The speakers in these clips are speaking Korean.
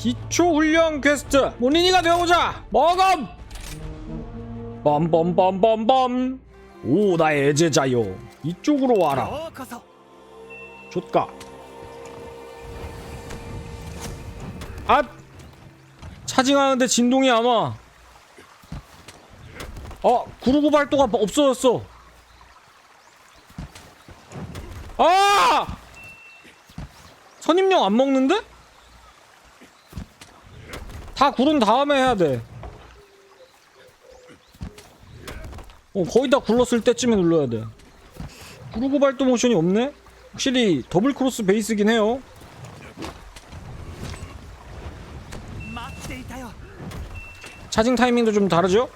기초훈련 퀘스트. 문인이가 되어보자. 먹음! 빰빰빰빰빰. 오 나의 애제자요. 이쪽으로 와라. 어, 좋까 아 차징하는데 진동이 안와 어 구르구 발도가 없어졌어. 아! 선임용 안 먹는데? 다 구른 다음에 해야 돼. 어, 거의 다 굴렀을 때쯤에 눌러야 돼. 구르고 발도 모션이 없네? 확실히 더블 크로스 베이스긴 해요. 차징 타이밍도 좀 다르죠?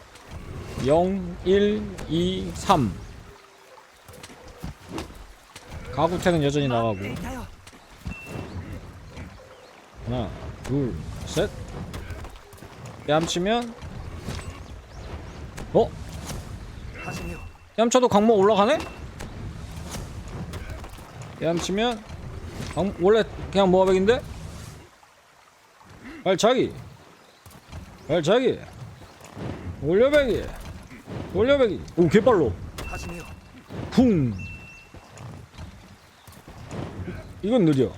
0, 1, 2, 3 가구태는 여전히 나가고 하나, 둘, 셋 얌치면? 어? 얌쳐도 강목 올라가네? 얌치면? 강, 원래 그냥 모아백인데? 발차기. 발차기. 올려배기. 올려백이 오 개빨로 쿵. 이건 느려.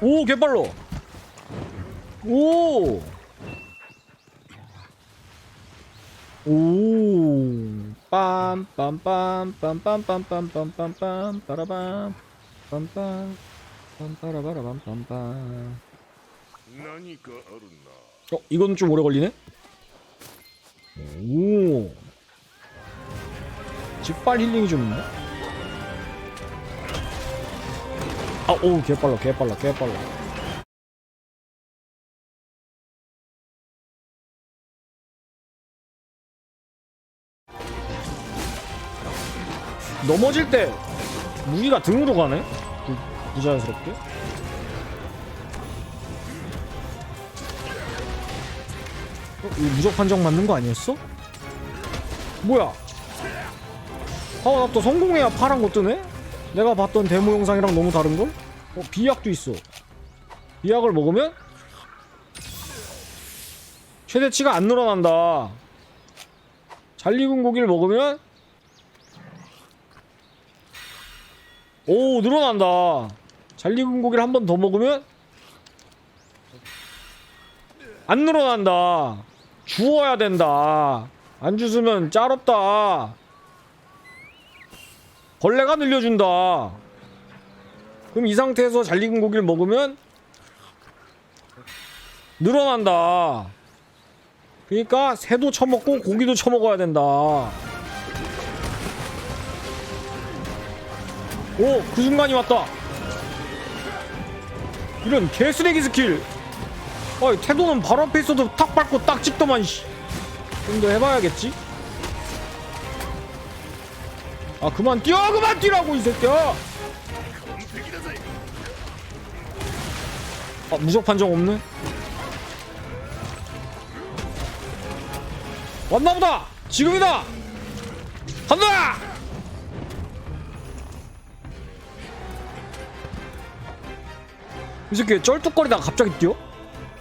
오 개빨로 오! 오! 빰빰빰빰빰빰빰빰빰빰 빠라밤 빰빰 빰빠라바라밤 빰빰 어? 이건 좀 오래 걸리네? 오! 집발 힐링이 좀 있네? 아, 오, 개빨라, 개빨라, 개빨라. 넘어질 때 무기가 등으로 가네? 부, 부자연스럽게? 어, 이거 무적 판정 맞는 거 아니었어? 뭐야? 아, 나 또 성공해야 파란 거 뜨네? 내가 봤던 데모 영상이랑 너무 다른걸? 어, 비약도 있어. 비약을 먹으면 최대치가 안 늘어난다. 잘 익은 고기를 먹으면 오 늘어난다. 잘 익은 고기를 한 번 더 먹으면 안 늘어난다. 주워야 된다. 안 주스면 짤없다. 벌레가 늘려준다. 그럼 이 상태에서 잘 익은 고기를 먹으면 늘어난다. 그러니까 새도 처먹고 고기도 처먹어야 된다. 오, 그 순간이 왔다. 이런 개쓰레기 스킬. 어이, 태도는 바로 앞에 있어도 탁 밟고 딱 찍더만, 씨. 좀 더 해봐야겠지? 아, 그만 뛰어! 그만 뛰라고, 이 새끼야! 아, 무적 판정 없네? 왔나보다! 지금이다! 간다! 이 새끼 쩔뚝거리다가 갑자기 뛰어?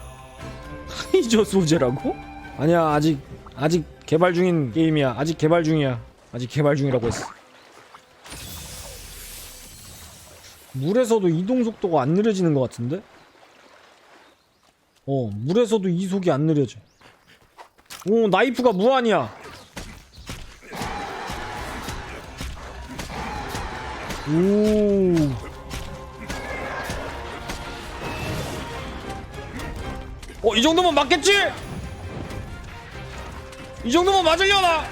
하이저 소재라고? 아니야 아직 아직 개발 중인 게임이야 아직 개발 중이야 아직 개발 중이라고 했어 물에서도 이동 속도가 안 느려지는 것 같은데? 어 물에서도 이속이 안 느려져 오 나이프가 무한이야 오 어, 이 정도면 맞겠지? 이 정도면 맞으려나?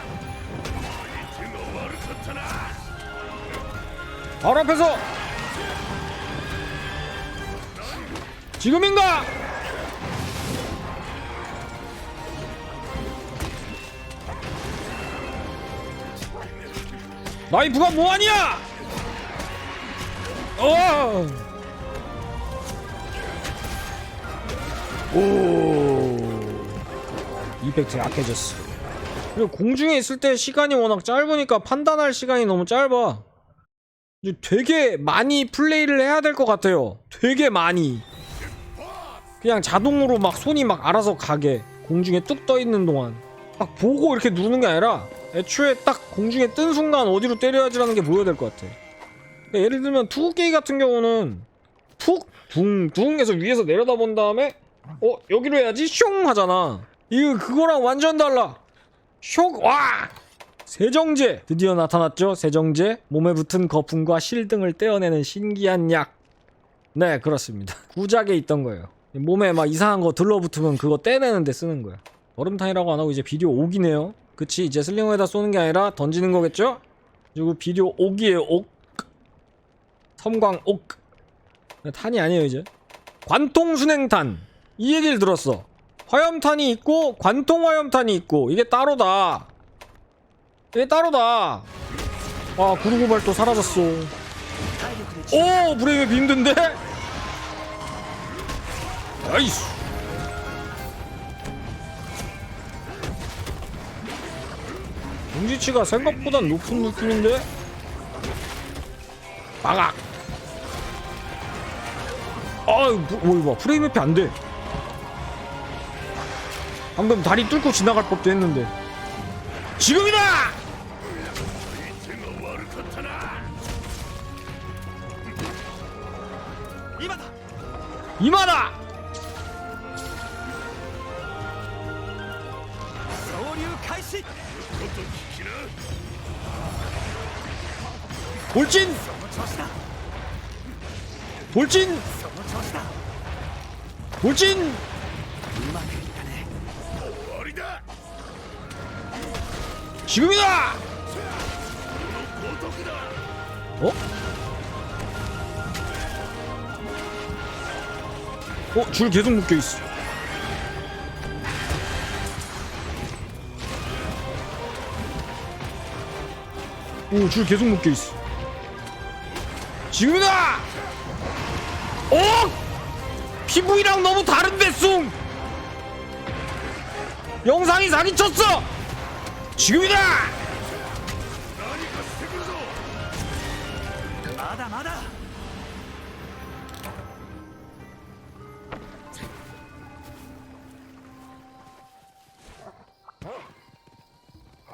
바로 앞에서 지금인가? 나이프가 뭐하냐? 어! 오 이펙트 약해졌어 그리고 공중에 있을 때 시간이 워낙 짧으니까 판단할 시간이 너무 짧아 되게 많이 플레이를 해야 될 것 같아요. 되게 많이. 그냥 자동으로 막 손이 막 알아서 가게 공중에 뚝 떠 있는 동안 막 보고 이렇게 누르는 게 아니라 애초에 딱 공중에 뜬 순간 어디로 때려야지라는 게 보여야 될 것 같아. 그러니까 예를 들면 투구게이 같은 경우는 푹 둥둥 해서 위에서 내려다 본 다음에 어 여기로 해야지 슝 하잖아. 이거 그거랑 완전 달라. 쇽 와. 세정제 드디어 나타났죠. 세정제 몸에 붙은 거품과 실 등을 떼어내는 신기한 약. 네 그렇습니다. 구작에 있던 거예요. 몸에 막 이상한 거 들러붙으면 그거 떼내는 데 쓰는 거야. 얼음탄이라고 안 하고 이제 비디오 옥이네요. 그치 이제 슬링어에다 쏘는 게 아니라 던지는 거겠죠? 그리고 비디오 옥이에요 옥. 섬광 옥. 탄이 아니에요 이제. 관통 순행탄 이 얘기를 들었어. 화염탄이 있고 관통 화염탄이 있고 이게 따로다. 이게 따로다. 아 구르고발 또 사라졌어. 오 브레이브 힘든데? 아이씨. 공지치가 생각보다 높은 느낌인데? 막악! 아유, 뭐, 뭐, 프레임 회피 안 돼. 방금 다리 뚫고 지나갈 법도 했는데 지금이다! 이마다! 이마다! 돌진! 돌진! 돌진! 지금이다! 어? 어? 줄 계속 묶여있어 오 줄 계속 묶여있어 지금이다! 어? 피부이랑 너무 다른데 숭! 영상이 사기쳤어! 지금이다!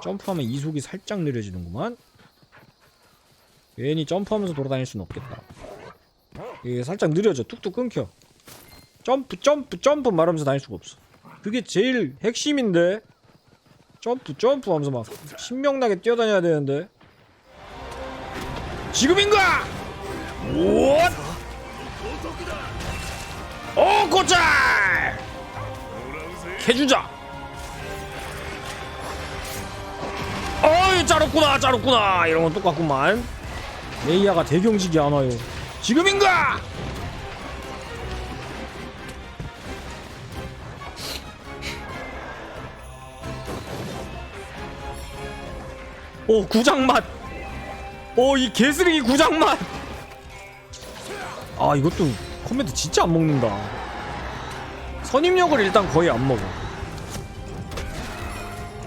점프하면 이속이 살짝 느려지는구만. 괜히 점프하면서 돌아다닐 수는 없겠다. 이게 살짝 느려져. 뚝뚝 끊겨. 점프 점프 점프 말하면서 다닐 수가 없어. 그게 제일 핵심인데. 점프 점프 하면서 막 신명나게 뛰어다녀야 되는데 지금인가? 우엇! 오 고짤! 캐주자! 어이 짜롭구나 짜롭구나 이런 건 똑같구만 레이아가 대경직이 안 와요 지금인가? 오 구장 맛. 오 이 개쓰레기 구장 맛. 아 이것도 컴퓨터 진짜 안 먹는다. 선입력을 일단 거의 안 먹어.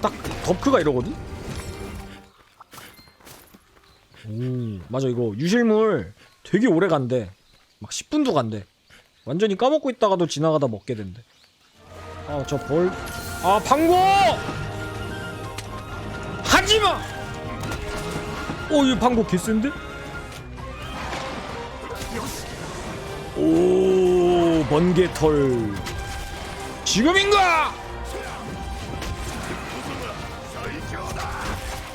딱 덕크가 이러거든. 오 맞아 이거 유실물 되게 오래 간대. 막 10분도 간대. 완전히 까먹고 있다가도 지나가다 먹게 된대. 아 저 벌. 아 방고! 하지마! 오 이 방고 개센데? 오 번개털. 지금인가?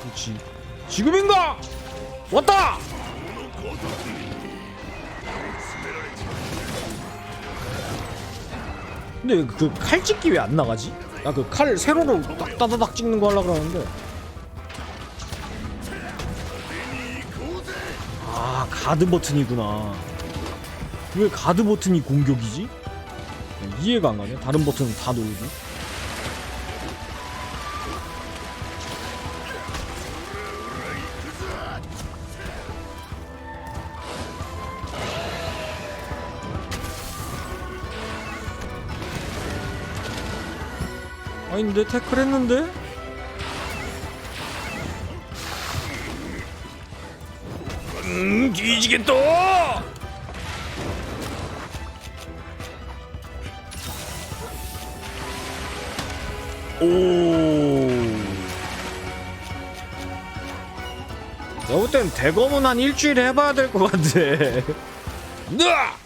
그렇지. 지금인가? 왔다. 근데 그 칼 찍기 왜 안 나가지? 나 그 칼 세로로 딱 따다닥 찍는 거 하려 그러는데. 가드 버튼이구나. 왜 가드 버튼이 공격이지? 이해가 안 가네. 다른 버튼은 다 놀고. 아닌데 태클 했는데? 뒤지겠다 오. 내가 볼땐 대검은 한 일주일 해봐야 될 것 같아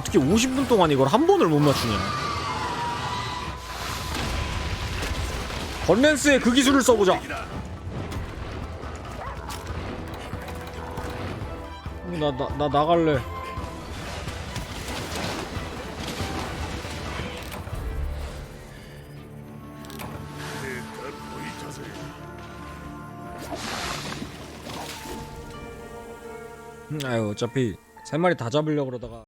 어떻게 50분 동안 이걸 한 번을 못 맞추냐. 건랜스의 그 기술을 써보자. 나, 나, 나 나갈래. 음, 아유 어차피 세 마리 다 잡으려고 그러다가